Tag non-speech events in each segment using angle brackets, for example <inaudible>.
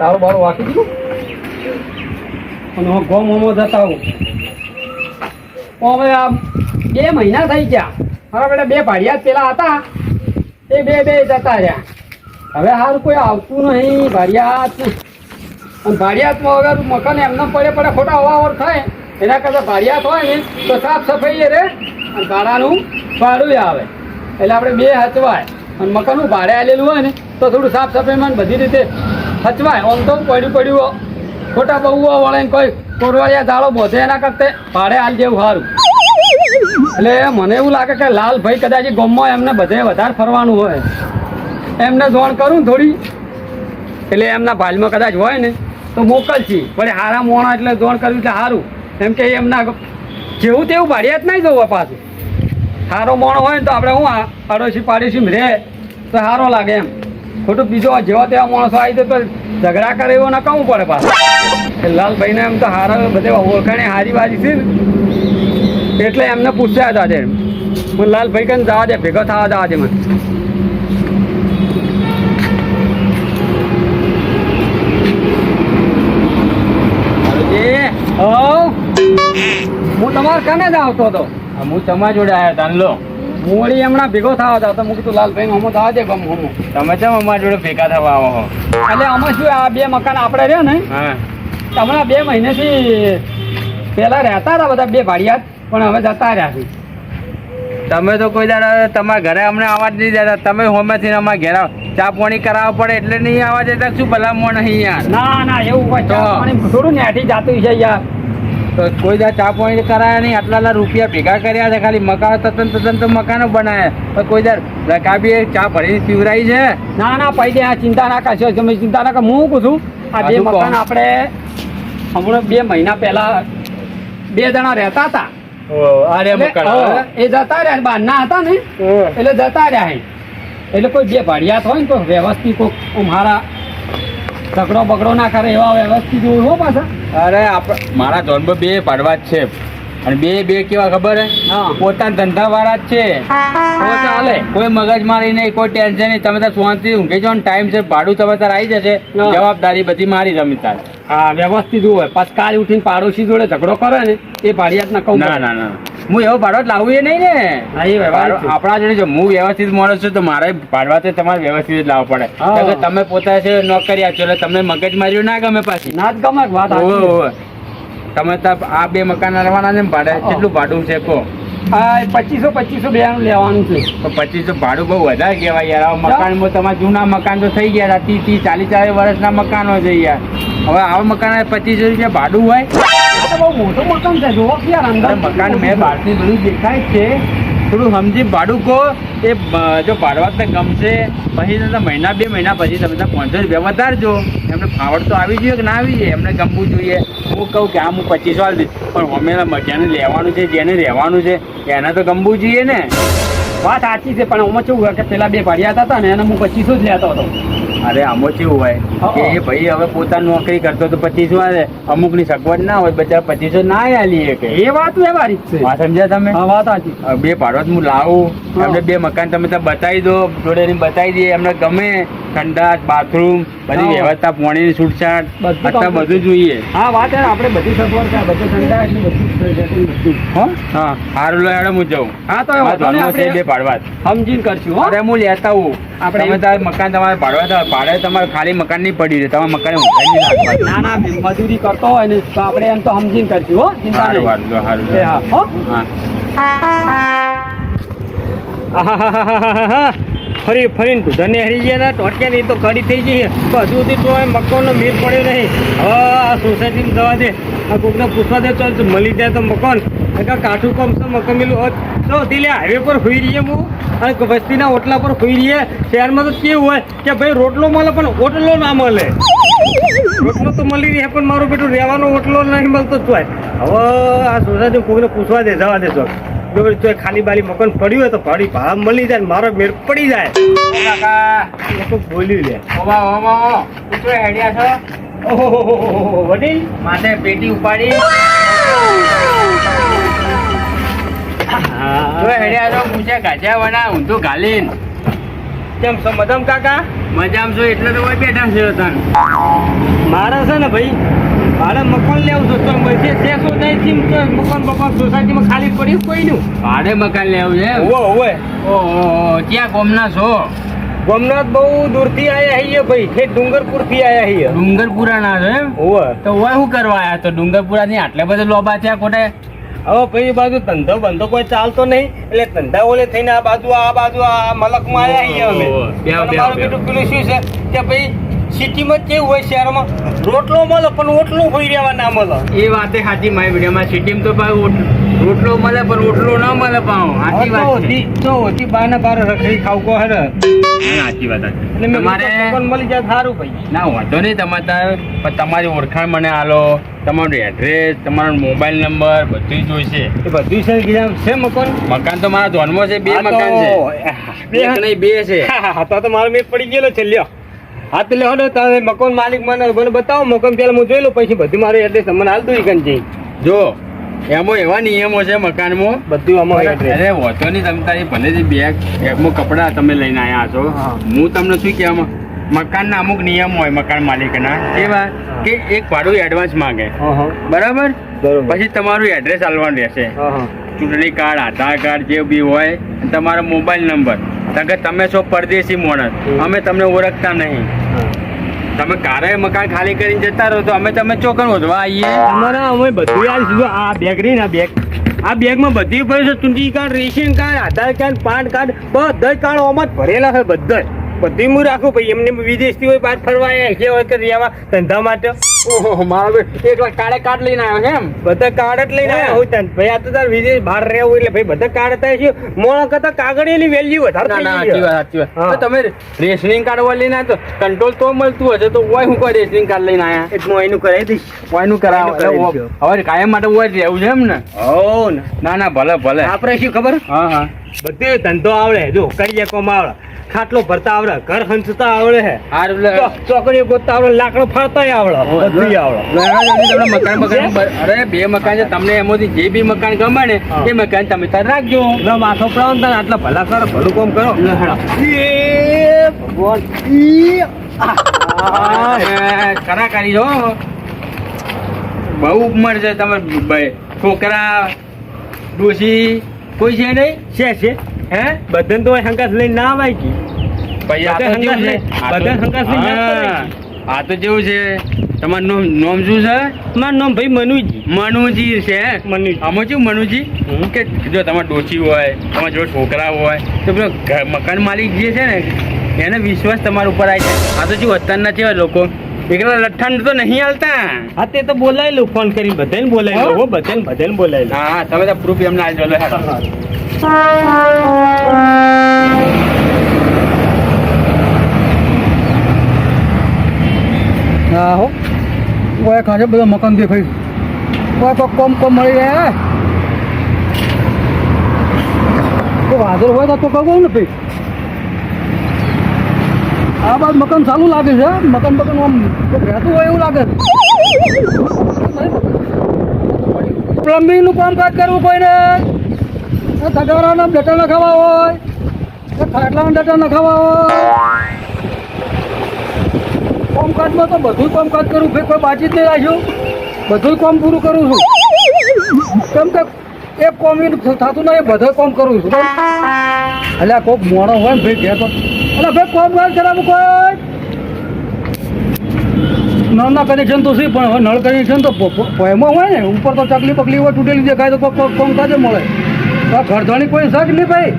તારું બારું વાકી દીધું અને હું ગોમ હોમો જતા હું હવે આ બે મહિના થઈ ગયા. મારા બેટા બે ભાડિયા પેલા હતા. એ બે બે જતા રહ્યા. હવે હાલ કોઈ આવતું નહીં. ભાડિયાત અને ભાડિયાતમાં વગર મકાન એમને પડે પડે ખોટા અવાવર થાય. એના કરતાં ભાડિયાત હોય ને, તો સાફ સફાઈ રહે અને ભાડાનું ભાડું આવે. એટલે આપણે બે હચવાય. અને મકાનનું ભાડે આવેલું હોય ને, તો થોડું સાફ સફાઈમાં બધી રીતે હચવાય ઓમ તો પડ્યું પડ્યું ખોટા બહુ વળે કોઈ કોરવાળિયા દાળો બોધે એના કરતે ભાડે હાલ જેવું સારું એટલે મને એવું લાગે કે લાલભાઈ કદાચ ગમમાં એમને બધે વધારે ફરવાનું હોય. એમને જોણ કરું થોડી. એટલે એમના ભાલમાં કદાચ હોય ને, તો મોકલશી. પણ હારા મોણા એટલે જોણ કરવી એટલે સારું એમ કે એમના જેવું તેવું ભાડિયાત નહીં જોવા પાછું. સારો મોણો હોય ને તો આપણે હું આ પાડોશી રહે તો સારો લાગે એમ. ખોટું બીજો જેવા તેવા માણસો આવી જાય તો ઝઘડા કરે એવો ના કહું પડે એટલે લાલભાઈને એમ તો હારા બધે ઓળખાણે હારી બાજી છે એટલે એમને પૂછ્યા હતા તે હું લાલભાઈ કને જવા દે, ભેગો થવા જવા દે મને. હું તમારે કને જ આવતો હતો. હું તમારા જોડે આવ્યા તાન લો. વળી હમણાં ભેગો થવા હતા તો કીધું લાલભાઈ હમો થવા દે ગમ હમો તમે કેમ અમારા જોડે ભેગા થવા આવો એટલે અમે શું આ બે મકાન આપણે રહ્યા ને? હમણાં બે મહિનેથી પહેલા રહેતા હતા બધા બે ભાડિયાત પણ હવે જતા રહ્યા છે. તમે તો કોઈ દાડા તમારા ઘરે અમને આવાજ નહીં દેતા. તમે હોમેથી અમારા ઘેર ચા પાણી કરાવવા પડે એટલે નહીં આવા દેતા. શું ભલા મોણ નહીં યાર? ના ના એવું હોય તો. થોડું ને નેઠી જાતું છે યાર. તો કોઈ દાડા ચા પાણી કરાયા નહીં. આટલા આટલા રૂપિયા ભેગા કર્યા છે. ખાલી મકાન તતન તતન તો મકાનો બનાયા પણ કોઈ દાડ રકાબી ચા ભરીને સીવરાઈ છે? ના ના પૈ દે. આ ચિંતા ના કરશો. તમે ચિંતા ના કર. હું કહું છું આ બે મકાન આપણે હમણાં બે મહિના પહેલા બે જણા રહેતા હતા. એ જતા રહ્યા બહારના હતા ને? એટલે જતા રહ્યા એટલે કોઈ જે ભાડિયાત હોય ને તો વ્યવસ્થિત કોઈ મારા ઝઘડો બકડો ના કરે એવા વ્યવસ્થિત હોય હો પાછા. અરે આપણે મારા ધોરણમાં બે પાડવા જ છે. અને બે બે કેવા ખબર હે? પોતાના ધંધા વાળા જ છે. ચાલે કોઈ મગજ મારી નહીં કોઈ ટેન્શન નહીં. તમે તાર શાંતિ ઊંઘી જાઓ ટાઈમ છે ભાડું તમે તાર આવી જશે. જવાબદારી બધી મારી તમે તાર. હા વ્યવસ્થિત હોય પાછ કાલ ઉઠીને પાડોશી જોડે ઝઘડો કરે ને એ ભાડિયાત ના કહું ના ના ના હું એવો ભાડો જ લાવવું એ નહીં ને. આપણા જોડે જો હું વ્યવસ્થિત માણસ છું તો મારે ભાડવા તો તમારે વ્યવસ્થિત જ લાવવો પડે. તમે પોતા છે નોકરી આપ્યો એટલે તમને મગજ માર્યું ના ગમે પાછી. ના જ ગમે વાત. તમે આ બે મકાન રહેવાના છે ને ભાડે? કેટલું ભાડું છે કહો પચીસો પચીસો બેનું લેવાનું છે. તો પચીસો ભાડું બહુ વધારે કહેવાય યાર. મકાનમાં તમારા જૂના મકાન તો થઈ ગયા હતા. ત્રીસ ત્રીસ ચાલીસ ચાલીસ વર્ષના મકાનો છે યાર. હવે આવા મકાન પચીસો રૂપિયા ભાડું હોય? તો બહુ મોટું મકાન છે. જોવો યાર અંદર મકાન મેં બહારથી બધું દેખાય છે. થોડું સમજી ભાડું કહો એ જો ભાડવા ગમશે પછી તમે મહિના, બે મહિના પછી તમે ત્યાં પાંચસો રૂપિયા વધારજો એમને ફાવડ તો આવી જોઈએ કે ના આવી જોઈએ એમને ગમવું જોઈએ. હું કહું કે આ હું પચીસો આલી દઈશ પણ અમે જેને લેવાનું છે, જેને રહેવાનું છે, એને તો ગમવું જોઈએ ને. વાત સાચી છે, પણ હું શું કે પેલા બે ભાડિયા હતા ને, એને હું પચીસો જ લેતો હતો. અરે આમાં કેવું હોય? કે એ ભાઈ હવે પોતાની નોકરી કરતો તો પચીસો અમુકની સગવડ ના હોય બધા પચીસો ના આલી કે એ વાત વ્યવહારિક છે. હા સમજ્યા તમે? હા વાત સાચી. બે ભાડવત હું લાવું. એમને બે મકાન તમે ત્યાં બતાવી દો. જોડે બતાવી દઈએ. એમને ગમે. ઠંડા બાથરૂમ બધી. વ્યવસ્થા પાણીની છૂટછાટ. બધું બધું જોઈએ. હા વાત આપણે બધી સગવડ છે. બધું ઠંડા બધું હો? હા સારું લો હેડો હું જાઉં. હા તો નહીં, બે આપણે સમજીને કરશું હો. અરે હું લેતા આવું આપણે- તમે તાર મકાન તમારે ભાડવા તો ભાડે તમારે ખાલી મકાન નહીં પડી રહે તમારે મકાન ઊંઘાઈ નહીં નાખવાનું. ના ના મજૂરી કરતો હોય ને તો આપણે એમ તો સમજીને કરશું હો ચિંતા નહીં. સારું લો, હા હા હા હા. હો. હા. ફરી ફરીને ધને હરી ગયા હતા ટોટક્યા નહીં તો કડી થઈ જઈએ તો હજુ સુધી તો મકાનનો મેળ પડ્યો નહીં. હવે આ સોસાયટીમાં જવા દે. આ કોકને પૂછવા દે, ચાલ મળી જાય તો મકાન. એટલે કાઠું કમ છે, મકાન મેલું. હોત તો દિલે હાઈવે પર હોઈ રહીએ હું. અને વસ્તીના ઓટલા પર હોઈ રહીએ. શહેરમાં તો કેવું હોય કે ભાઈ રોટલો મળે, પણ ઓટલો ના મળે. રોટલો તો મળી રહે, પણ મારું બેટું રહેવાનો ઓટલો નહીં મળતો જ હોય. હવે આ સોસાયટી કોઈને પૂછવા દે, જવા દે તો ખાલી બાલી મકાન પડ્યું હોય તો ભાડી ભાવ મળી જાય મારો મેળ પડી જાય. કાકા. બોલ્યું લે. ઓવા ઓવા છો? ઓહો વડીલ. માથે પેટી ઉપાડી. જો હેડ્યા છો? પૂછે ગાજ્યા વના ઊંધું ઘાલીન કેમ છો મધમ કાકા? મજામાં છો એટલે તો બેઠા છે તન. મારે છે ને ભાઈ મારે મકાન લેવું તો બધી છે તો મકાન બકાન સોસાયટીમાં ખાલી પડ્યું કોઈનું ભાડે મકાન લેવું છે એમ? ઓવે ઓવે ઓહો ત્યાં ગોમના છો? ગોમનાથ બહુ દૂરથી આયા હૈયે ભાઈ. છે ડુંગરપુરથી આયા છીએ. ડુંગરપુરા ના છે ઓવે તો ઓય શું કરવા આયા તો ડુંગરપુરા ની આટલે બધે લોબા છે કોટે હવે ભાઈ બાજુ ધંધો બંધો કોઈ ચાલતો નહીં. એટલે ધંધા ઓલે થઈને આ બાજુ આ બાજુ આ મલકમાં આયા છીએ અમે. મારું બેહો. પેલું શું છે? કે ભાઈ સિટીમાં કેવું હોય શહેરમાં? રોટલો મળે પણ ઓટલું હોય રહેવા ના મળે. એ વાતે સાચી મારી વિડીયોમાં. સિટીમાં તો ભાઈ રોટલો મળે પણ ઓટલો ના મળે પાઉં સાચી વાત છે. તો ઓછી બાને બાર રખડી ખાવ કો હરે સાચી વાત છે. એટલે તમારે મળી જાય સારું ભાઈ. ના વાંધો નહીં તમારે તમારી ઓળખાણ મને આલો. તમારું એડ્રેસ તમારો મોબાઈલ નંબર બધું જોઈશે. એ બધું છે કે આમ છે મકાન? મકાન તો મારા ધોનમાં છે બે મકાન છે. બે નહીં બે છે. હા તો મારો મેં પડી ગયેલો છે લ્યો. હા તો લેવો તારે મકાન માલિક મને મને બતાવો મકાન પેલા હું જોઈ લઉં પછી બધું મારું એડ્રેસ મને હાલ દઉં કંજી જો. એમાં એવા નિયમો છે મકાનમાં. બધું અમારું એડ્રેસ અરે વાંધો નહીં તમે તારી ભલે જે બેગ બેગમાં કપડાં તમે લઈને આવ્યા છો. હું. તમને શું કહેવા મકાનના અમુક નિયમ હોય મકાન માલિકના. એવા કે એક ભાડું એડવાન્સ માંગે. બરાબર? પછી તમારું એડ્રેસ આલવાનું રહેશે. ચૂંટણી કાર્ડ આધાર કાર્ડ જે બી હોય તમારો મોબાઈલ નંબર કારણ કે તમે છો પરદેશી માણસ. અમે તમને ઓળખતા નહીં. તમે કારે મકાન ખાલી કરીને જતા રહો તો અમે તમે ચોકન વધવા આવીએ. અમારા અમે બધું યાર સીધું આ બેગ રહી ને આ બેગ આ બેગમાં બધી પૈસા છે. ચૂંટણી card ration card Aadhaar card PAN card બધા કાર્ડ ઓમાં જ ભરેલા છે બધા જ. બધી હું રાખું ભાઈ. એમને વિદેશથી હોય બહાર ફરવા આવ્યા છે હોય કે રહેવા ધંધા માટે. ઓહો મારો બેટ એક કાળે કાર્ડ લઈને આવ્યો એમ? બધા કાર્ડ જ લઈને આવ્યા હોય તને ભાઈ આ તો તાર વિદેશ બહાર રહેવું એટલે ભાઈ બધા કાર્ડ થાય છે. મોણા કરતા કાગળિયાની વેલ્યુ વધારે ના ના સાચી વાત સાચી વાત. તમે રેશનિંગ કાર્ડ વાળી લઈને આવ્યા તો કંટ્રોલ તો મળતું હશે તો ઓય હું કોઈ રેશનિંગ કાર્ડ લઈને આવ્યા? હું એનું કરાવી દઈશ. ઓયનું કરાવો? હવે કાયમ માટે ઓય રહેવું છે એમ ને? ઓ ને. ના ના ભલે ભલે. આપણે શું ખબર? હા હા. બધે ધંધો આવડે. જો કરી કોમ આવડે. ખાટલો ભરતા આવડે ઘર હંચતા આવડે. ચોકડીઓ ગોતતા આવડે લાકડો ફાડતા આવડે બધું આવડે. મકાન મકાન અરે બે મકાન છે તમને એમાંથી જે બી મકાન ગમે ને એ મકાન તમે તાર રાખજો. ના માથો પડાવો ને આટલા ભલા કરો. ભલું કામ કરો ભગવાન ઈ ખરા કરી જો બહુ ઉપમર છે તમે છોકરા ડોશી કોઈ છે નહીં? છે છે. હે? બધાને તો હંકાસ લઈને ના આવાય કે. આ તો જેવું છે. તમારું નામ નામ શું છે? મારું નામ ભાઈ મનુજી. મનુજી છે મનુજી. આમાં શું મનુજી. કે જો તમારે ડોશી હોય તમારા જો છોકરા હોય તો પેલો મકાન માલિક જે છે ને એને વિશ્વાસ તમારા ઉપર આવી જાય આ તો શું અત્યારના છે લોકો? એકલા લઠ્ઠાણ તો નહીં હાલતા. હા તે તો બોલાવી લઉં ફોન કરીને બધાને બોલાવી લઉં હો બધાને બધાને બોલાવી લઉં. હા હા તમે તો પ્રૂફ એમને આલજો લે હેડો. હા. હો. કોઈ ખાસે બધા મકાન દેખાય કોઈ તો કોમ કોમ મળી રહ્યા તો હાજર હોય તો કહું ને ભાઈ. આ બાદ મકાન ચાલુ લાગે છે. મકાન બકાન આમ રહેતું હોય એવું લાગે. પ્લમ્બિંગનું કામકાજ કરવું કોઈને? તગારાના ડેટા નખાવા હોય. ખાટલાના ડેટા નખાવા હોય. કામકાજમાં તો બધું કામકાજ કરું. ભાઈ કોઈ બાજી જ નહીં રાખ્યું બધું કામ પૂરું કરું છું. કેમ કે એક કોમ થતું નહીં બધા કામ કરું છું. એટલે કોઈક મોણો હોય ને ભાઈ ઘેર તો એટલે ભાઈ, કોમ કાજ કરાવું કોઈ? નળના કનેક્શન તો શું પણ નળ કનેક્શન તો એમાં હોય ને, ઉપર તો ચકલી પકલી હોય, તૂટેલી દેખાય તો કામ કાજે મળે. તો ઘરધણી કોઈ શક નહીં ભાઈ?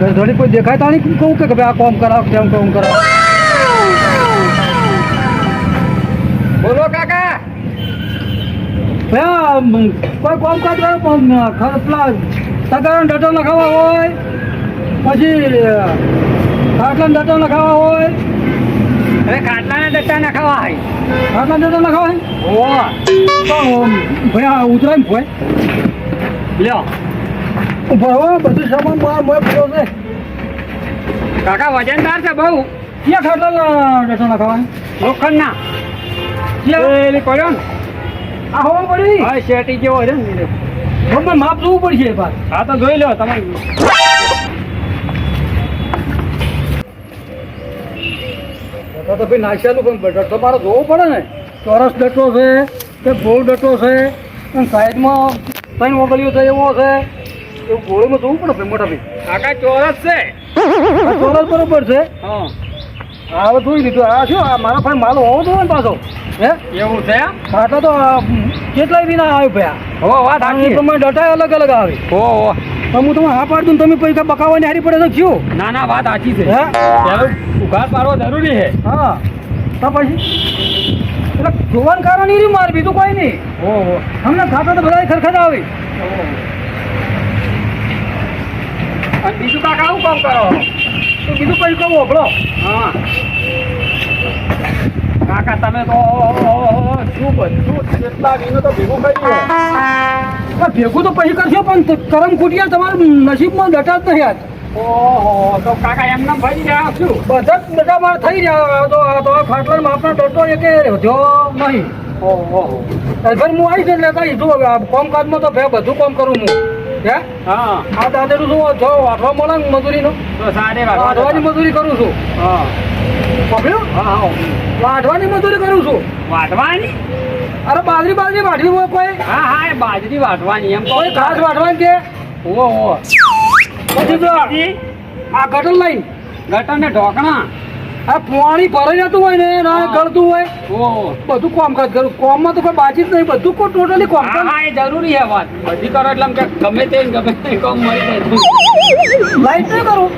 ઘરધણી કોઈ દેખાય તાણી કહું કે ભાઈ આ કોમ કરાવ તેમ કોમ કરાવ? બોલો કાકા. કોઈ કોમ કાજ પેલા તગારા ડટો નખાવા હોય? પછી અ, ખાટલા ડટો નખાવા હોય? અરે ખાટલાના ડટ્ટા ના ખાવા હોય. ખાટલા ડટો નખાવા હોય? તો ભાઈ ઉતરાય ને ભાઈ. લ્યો. ભરવા બધું સામાન માર મોય પડ્યો છે. કાકા વજનદાર છે બહુ. ક્યાં ખાટલા ડટો નખાવા લોખંડના. પડ્યો ને. આ હોવા પડી? હા શેટી જેવો છે ને. માપ જોવું પડશે હા તો જોઈ લો તમે તો તો ભાઈ નાસ્યાનું પણ ડટ્ટો મારે જોવું પડે ને. ચોરસ ડટ્ટો છે કે ગોળ ડટ્ટો છે અને સાઈડમાં ત્રણ મોગલીઓ છે એવો છે. એવું ગોળમાં જોવું પડે ભાઈ મોટા ભાઈ. કાકા ચોરસ છે. ચોરસ બરોબર છે. હા. હા હવે જોઈ લીધું. આ શું? આ મારા ભાઈ માલ હોવો જોઈએ ને પાછો. હે? એવું છે એમ? તો કેટલાય બી ના આવે ભાઈ હો વાત આ પ્રમાણે ડટા અલગ અલગ આવે. હો હો. તો હું તમે હા પાડી દઉં તમે પૈસા બકાવવાની હારી પડે તો કયો ના ના વાત સાચી છે હા ઉઘાડ પાડવો જરૂરી છે હા તો પછી એટલે જોવાનું કારણ નહીં મારે બીજું કોઈ નહીં ઓહો અમને ખાતા તો બધા ખરખર આવે અને બીજું કાકા આવું કામ કરો તો બીજું કઈ કહું ઓગળો હા કાકા તમે તો શું બધું કેટલા વિનો તો ભેગું કર્યું ભેગું તો પછી કરશો પણ કરમ ખૂટ્યા તમારું નસીબમાં ડટા જ નહીં આજ. ઓહો તો કાકા એમને ભરી રહ્યા શું? બધા જ માર થઈ રહ્યા તો તો ખાટલા માપના ડટો એકે વધ્યો નહીં. ઓહો. ભાઈ હું આવીશ એટલે કઈ શું કામકાજમાં તો ભાઈ બધું કામ કરું હું. હે? હા. આ દાદેરું શું જો વાટવા મળે મજૂરીનો? સાડે વાટવાની મજૂરી કરું છું. હા. પકડ્યું હા વાટવાની મજૂરી કરું છું. વાટવાની અરે બાજરી બાજરી વાટવી હોય કોઈ? હા હા એ બાજરી વાટવાની એમ કોઈ ખાસ વાટવાની કે? ઓહો પછી જો? આ ગટર લાઈન ગટર ને ઢોકણા? આ પાણી ભરાઈ જતું હોય ને ના. ગળતું હોય. ઓહો બધું કામકાજ કરું કોમમાં તો કોઈ બાજી જ નહીં બધું કોઈ ટોટલી કોમ હા એ જરૂરી છે વાત. બધી કરો એટલે કે ગમે તે ગમે તે કોમ મળી જાય. લાઈટ નહીં કરું.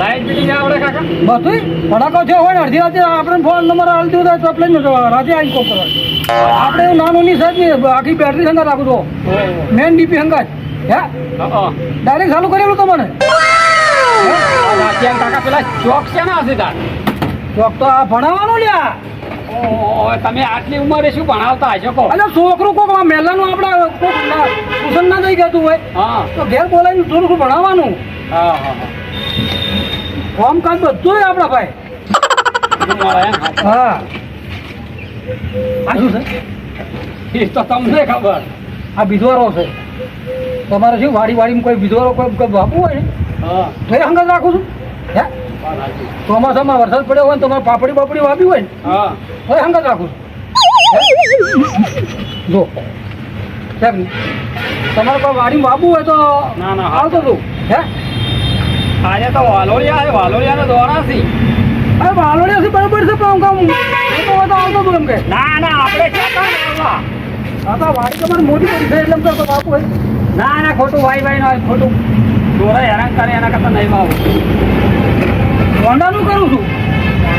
લાઈટ બિલિંગ આવડે કાકા? બધું ભડાકો જે હોય અડધી રાતે આપણે ફોન નંબર આવતી દીધો તો જ રાતે આવીને કોક કરવા આપણે એવું નાનું ની સાહેબ આખી બેટરી સંગાત રાખું તો મેન ડીપી સંગત હે? હા ડાયરેક્ટ ચાલુ કરેલું તમને? કાકા પેલા ચોક છે ને હશે તાર? ચોક તો આ ભણાવવાનું લ્યા. તમે આટલી ઉંમરે શું ભણાવતા હશો કહો? છોકરું કોક મેલાનું આપણે કોક ટ્યુશન ના થઈ ગયું હોય. હા. તો ઘેર બોલાવીને થોડું ભણાવવાનું. હા હા. હા કામ બધું આપણા ભાઈ. હા. શું છે? એ તો તમને ખબર. આ બીજવારો છે. તમારે શું વાડી વાડીમાં કોઈ બીજવારો કોઈ બાપુ હોય ને? હા. તો એ હંગત રાખું છું. હે. ચોમાસામાં વરસાદ પડ્યો હોય ને તમારે પાપડી બાપડી વાપી હોય ને? હા. તો એ હંગત રાખું છું? જો. સાહેબ તમારે કોઈ વાડી વાપવું હોય તો ના, ના. આવતો તું. હે? આજે તો વાલોડિયા છે વાલોડિયાનો દોરા છે અરે વાલોડિયાથી બરાબર છે પણ હું એ તો તો આવતો તું એમ કે. ના ના આપણે કામ કરવા? આ તો વાડી તમારે મોટી પડી છે એટલે એમ તો બાપુ હોય ના ના ખોટું વાઈ ભાઈ નો ખોટું. દોરા હેરાન કરે એના કરતા નહીં આવું હોન્ડાનું કરું છું.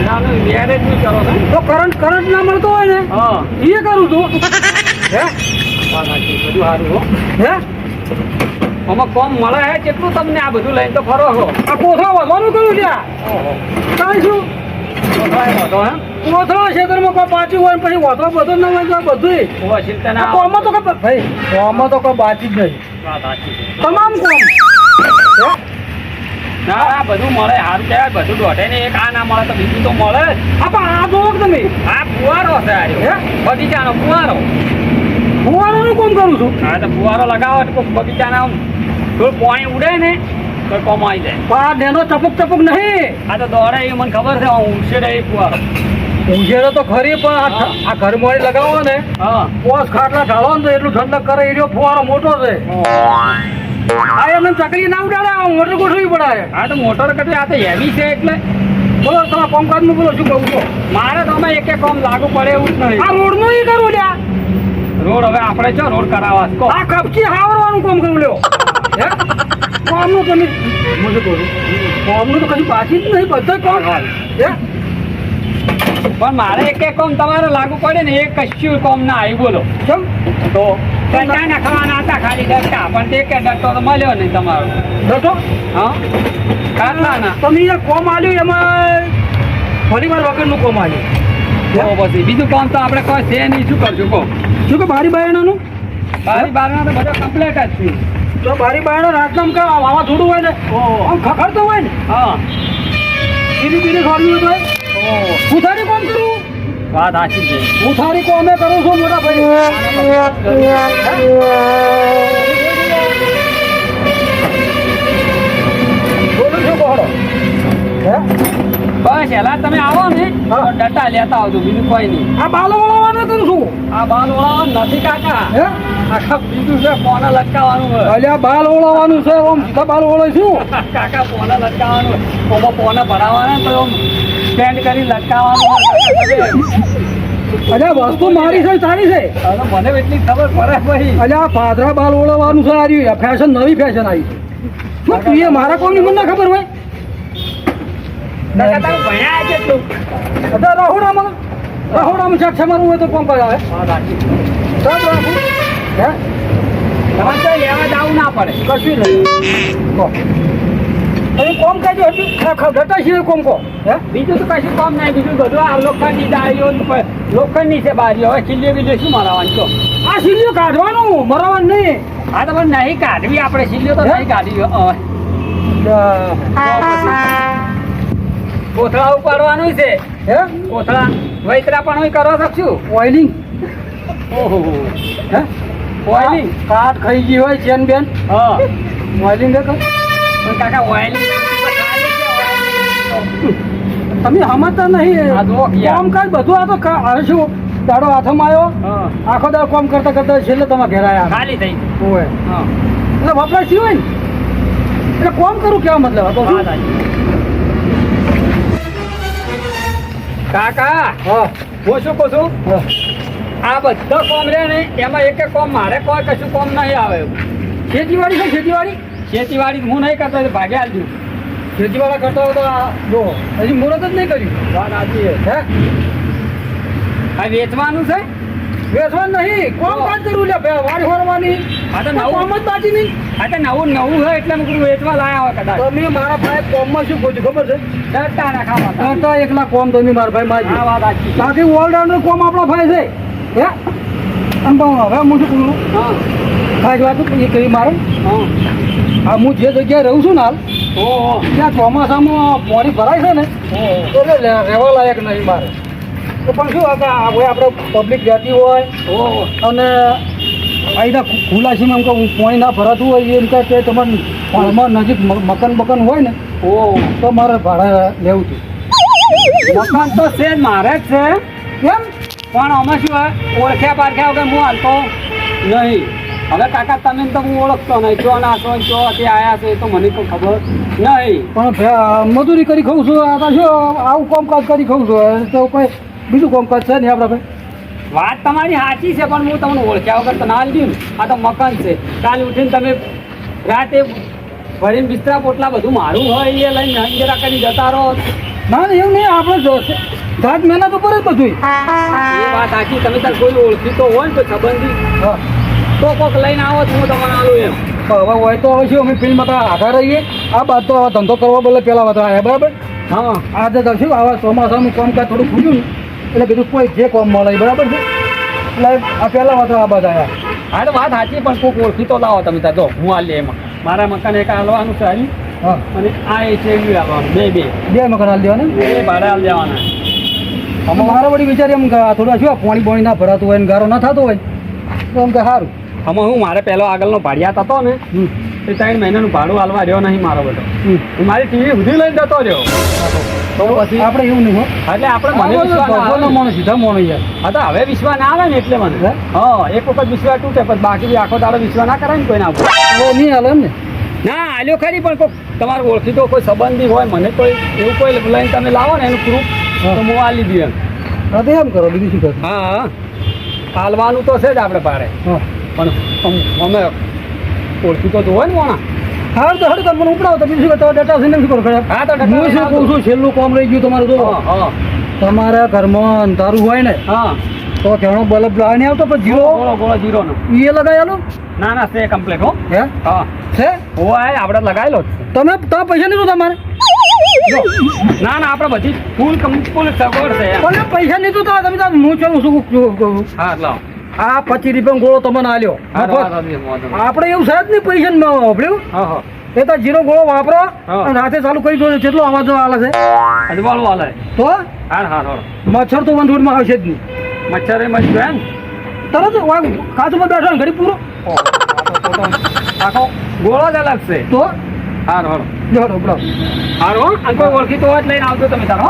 નાનું મેરેજનું કરો છો તો કરંટ કરંટ ના મળતો હોય ને હા. એ કરું છું. હે. બધું સારું હો. હે? આમાં કોમ મળે હે? કેટલું તમને આ બધું લઈને તો ફરો છો? આ કોથળો વધવાનું કરું ત્યાં કાંઈ શું? વાંધો હે કોથળા ક્ષેત્રમાં કોઈ પાછી હોય પછી વધો બધો ના હોય તો બધું કોમમાં તો કઈ ભાઈ કોમમાં તો કોઈ બાકી જ નહીં. છે. તમામ કોમ. હે? ના આ બધું મળે સારું કહેવાય. બધું દોઢે ને એક આ ના મળે તો બીજું તો મળે. આ પણ આ જોવો તમે? આ ફુવારો છે આ. બગીચાનો ફુવારો. ફુવારાનું કોમ કરું છું. હા તો ફુવારો લગાવો તો બગીચાના થોડું ઉડે ને તો કમાઈ જાય. પણ આ નેનો ચપક ચપક નહીં. આ તો દોડે એ મને ખબર છે હું ઉછેરે એ ફુવારો ઉજેરો તો ખરી પણ આ ઘર મોડી લગાવો ને પોસ ખાટલા ઢાળો ને તો એટલું ઠંડક કરે એ ફુવારો મોટો છે. આ એમને ચકરી ના ઉડાડે મોટર ગોઠવી પડાય આ તો મોટર કટે આ તો હેવી છે એટલે. બોલો તમે કોમકાજનું બોલો શું કહું છો? મારે તો અમે એક એક કોમ લાગુ પડે એવું જ નહીં. આ રોડનું કરવું કરું લ્યા. રોડ હવે આપણે છો રોડ કરાવવા. આ કપચી હાવરવાનું કામ કરું લ્યો. કામનું તમે મને કહો કામનું તો કદી બાકી જ નહીં બધા કામ હે. પણ મારે એક એક કોમ તમારે લાગુ પડે ને એ કશું કોમ ના આવી બોલો. કેમ તો ચા નાખવાના હતા ખાલી ડટ્ટા પણ તે કે ડટ્ટો તો મળ્યો નહીં તમારો. ડટો હા? કાટલા ના તમે જે કોમ આલ્યું એમાં પરિવાર વગરનું કોમ આલ્યું. તો પછી બીજું કામ તો આપણે કોઈ છે નહીં શું કરશું કહો? શું કે બારી બારણાનું બારી બારણા તો બધો કમ્પ્લેટ જ છે. તો મારી બાયનો રાતનામ કે વાવાઝોડું હોય ને આમ ખખડતો હોય ને હા. ધીરે ધીરે ખોરવી હોય હું થારી કોમ કરું? વાત સાચી છે. હું થારી કોમે કરું છું મોટા ભાઈ. બસ એલા તમે આવો ને. ડટા લેતા આવજો બીજું કોઈ નહીં. આ બાલો વળાવવાનો તો શું? આ બાલ ઓળાવવાનું નથી કાકા. હે? આખા બીજું છે પોને લટકાવવાનું અલ્યા બાલ ઓળાવવાનું છે ઓમ સીધા બાલ ઓળે શું? <laughs> કાકા પોને લટકાવવાનું ઓમાં પોને ભરાવાના તો સ્ટેન્ડ કરી લટકાવવાનું. અલ્યા વસ્તુ મારી છે તારી છે. મને એટલી ખબર પડે ભાઈ. અલ્યા પાદરા બાલ ઓળાવવાનું છે આ ફેશન નવી ફેશન આવી શું તું એ મારા કોમની મને ખબર હોય? કાકા તમે ભણ્યા કેટલું તો. રાહુડામાં રાહુડામાં સાક્ષા મારવું હોય તો કોમ કરાવે સાહેબ રાખું. હે? તમારે તો લેવા જવું ના પડે. કશું નહીં. કહો અહીં કોમ હતું ઘટા છે કોમ કહો હે? બીજું તો કશું કામ નહીં. બીજું બધું આ લોખંડની ડાળીઓ લોખંડની છે બારીઓ. હવે ખીલ્યો બીજો શું મારવાની તો આ સિલિયો કાઢવાનું. મરાવાનું નહીં. આ તો પણ નહીં કાઢવી આપણે. ખીલ્યો તો? નહીં કાઢવી. કોથળા ઉપાડવાનું છે. હે? કોથળા વૈતરા પણ હું કરવા શકશું? ઓઇલિંગ ઓહો. હે? ઓઇલિંગ કાટ ખાઈ ગઈ હોય ચેન બેન. હા. ઓઇલિંગ દેખો કાકા ઓઇલિંગ તમે સમજતા નહીં. કામ કાજ બધું આ તો કા- હવે શું દાડો હાથમાં આવ્યો આખો દાડો કોમ કરતા કરતા છેલ્લે તમે ઘેર આવ્યા ખાલી થઈ હોય હા. એટલે વપરાશ થયું હોય ને? એટલે કોમ કરું કેવા મતલબ? કાકા હા. શું કહું છું? આ બધા કોમ રે ને એમાં એક એક કોમ મારે કોઈ કશું કોમ નહીં આવે. ખેતીવાડી છે ખેતીવાડી? ખેતીવાડી હું નહીં કરતો ભાગે આવજો ખેતીવાળા કરતો હતો જો હજી મુહૂર્ત જ નહીં કર્યું. વાત સાચી હે? આ વેચવાનું છે? વેચવાનું નહીં. કોમ કાજ કરું લે ભે વાડી ફરવાની. આ તો કોમ નવું જ બાજી નહીં. આ તો નવું નવું હોય એટલે મેં કીધું વેચવા લાયા હોય કદાચ. તમે મારા ભાઈ કોમમાં શું છો? ખબર છે? ડટ્ટા ના ખાવા તો તો એકલા કોમ તમે મારા ભાઈ આ માજી વાત સાચી બાકી ઓલરાઉન્ડર કોમ આપણો ભાઈ છે. હે? અમ હવે હું શું કહું હા. ખાસ વાત એ કરી મારે. હા. હું જે જગ્યાએ રહું છું ને હાલ ત્યાં ચોમાસામાં પાણી ભરાય છે ને તો રહેવા લાયક નહીં મારે. તો પણ શું હતા? હવે આપણે પબ્લિક જતી હોય અને અહીંના ખુલાસીમાં એમ કે પાણી ના ભરાતું હોય એમ કે તમારે હાલમાં નજીક મકાન બકાન હોય ને ઓ તો મારે ભાડે લેવું હતું. મકાન તો છે મારે જ છે. કેમ? પણ અમે શું હોય ઓળખ્યા પારખ્યા વગર હું હાલતો? નહીં. હવે કાકા તમે તો હું ઓળખતો નહીં. ચો ના છો ચો તે આયા છે એ તો મને તો ખબર નહીં. પણ મજૂરી કરી ખાઉં છું આ તો શું આવું કામકાજ કરી ખાઉં છું તો કોઈ બીજું કામકાજ છે ને આપણા ભાઈ? વાત તમારી સાચી છે પણ હું તમને ઓળખ્યા વગર તો ના લીધું આ તો મકાન છે. કાલે ઉઠીને તમે રાતે ભરીને બિસ્તરા પોટલા બધું મારું હોય એ લઈને અંજરા કરી જતા રહો. ના એવું નહીં આપણે જોશે જાત મહેનત ઉપર જ બધું એ વાત સાચી તમે તાર કોઈ ઓળખી તો હોય ને તો સંબંધી. તો કોક લઈને આવો તો હું તમને આલું એમ. હવે હોય તો હવે શું અમે ફિલ્મ આધાર રહીએ. આ બાદ તો હવે ધંધો કરવા બદલે પેલા વધારે બરાબર? હા. આજે દર્શું આવા આવા ચોમાસાનું કામકાજ થોડું ખુલ્યું ને. એટલે કીધું કોઈ જે કોમ મળે બરાબર છે? એટલે આ પહેલા વાત આ બધા આવ્યા હા તો વાત સાચી પણ કોઈક ઓળખી તો લાવો તમે જો હું આ લે એમાં. મારા મકાન એક હાલવાનું છે હારી હા. અને આ એ છે બે બે. બે મકાન હાલ દેવાના? બે ભાડે હાલ દેવાના. અમે મારા વળી વિચાર એમ થોડા શું પાણી પાણી ના ભરાતું હોય ને ગારો ના થતો હોય? તો એમ કે સારું. આમાં હું મારે પહેલો આગળનો ભાડિયાત હતો ને એ ત્રણ મહિનાનું ભાડું હાલવા રહ્યો નહીં મારો બધો હું મારી ટીવી સુધી લઈને જતો રહ્યો. તો પછી આપણે એવું નહીં હો. એટલે આપણે મને સીધા માણસ યાર. હા તો હવે વિશ્વા ના આવે ને એટલે મને. હે? એક વખત વિશ્વા તૂટે પણ બાકી આખો દાડો વિશ્વા ના કરાય ને કોઈ ના નહીં હાલે ને ના હાલ્યો ખરી પણ કોઈ તમારો ઓળખીતો કોઈ સંબંધી હોય મને કોઈ એવું કોઈ લઈને તમે લાવો ને એનું પ્રૂફ. તો હું આ લીધી એમ. હવે એમ કરો બીજું શું કરો હા હાલવાનું તો છે જ આપણે પાડે પણ અમ- અમે ઓળખીતો તો હોય ને મોણા. હા તો હરે તમને ઉપડાવો તો બીજું શું કરો ડેટા સિને શું કરો હા તો હું શું કહું છું છેલ્લું કામ રહી ગયું તમારું તો હા હા. તમારા ઘરમાં અંધારું હોય ને હા. તો ઘણો બલ્બ લાવે નહીં આવતો પણ જીરો ગોળો ગોળો જીરો નો. એ લગાવેલો ના ના છે કમ્પ્લેટ હો. હે? હા. છે? હોય આપણે લગાવેલો તમે તો પૈસા નહીં તો તમારે? ના ના આપણે બધી ફૂલ ફૂલ સગવડ છે પૈસા નહીં તો તમે તો હું છું કહું. હા લાવો. આ પચીસ રૂપિયા ગોળો તમને આલ્યો. આપણે એવું સાહેબ ને પૈસા ને વાપર્યું. એ તો જીરો ગોળો વાપરો. અને રાતે ચાલુ કરી દો કેટલો અવાજ આવે છે. અજવાળો વાળું હાલે તો? હા હા મચ્છર તો વંધોડમાં આવશે જ નહીં. મચ્છર જ એમ? તરત કાચમાં બેઠો ઘડી પૂરો. આખો ગોળો જ અલગ છે. તો? હાર હાર જો ઉપડાવો હાર હો કોઈ ઓળખીતો હોય તો લઈને આવજો તમે તારો